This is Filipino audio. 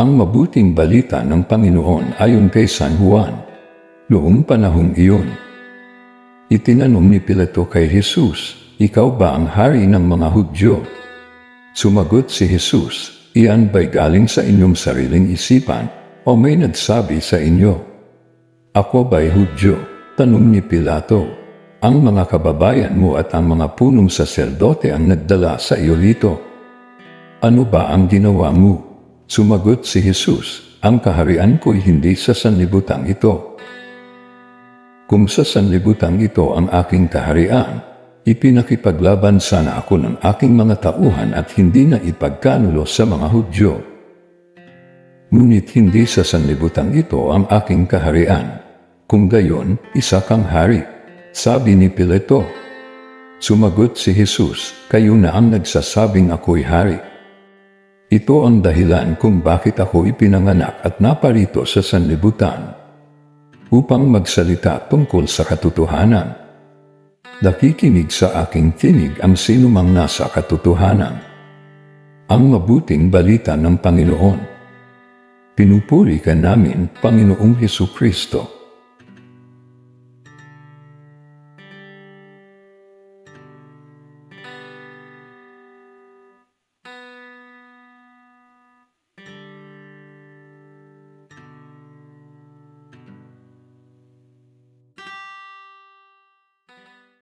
Ang mabuting balita ng Panginoon ayon kay San Juan. Noong panahong iyon, itinanong ni Pilato kay Jesus, Ikaw ba ang hari ng mga Hudyo? Sumagot si Jesus, Iyan ba'y galing sa inyong sariling isipan o may nagsabi sa inyo? Ako ba'y Hudyo? Tanong ni Pilato. Ang mga kababayan mo at ang mga punong saserdote ang nagdala sa iyo rito. Ano ba ang ginawa mo? Sumagot si Jesus, ang kaharian ko'y hindi sa sanlibutan ito. Kung sa sanlibutan ito ang aking kaharian, ipinakipaglaban sana ako ng aking mga tauhan at hindi na ipagkanulo sa mga Hudyo. Ngunit hindi sa sanlibutan ito ang aking kaharian. Kung gayon, isa kang hari. Sabi ni Pilato. Sumagot si Jesus, kayo na ang nagsasabing ako'y hari. Ito ang dahilan kung bakit ako ipinanganak at naparito sa sanlibutan upang magsalita tungkol sa katotohanan. Nakikinig sa aking tinig ang sinumang nasa katotohanan. Ang mabuting balita ng Panginoon. Pinupuri ka namin, Panginoong Heso Kristo.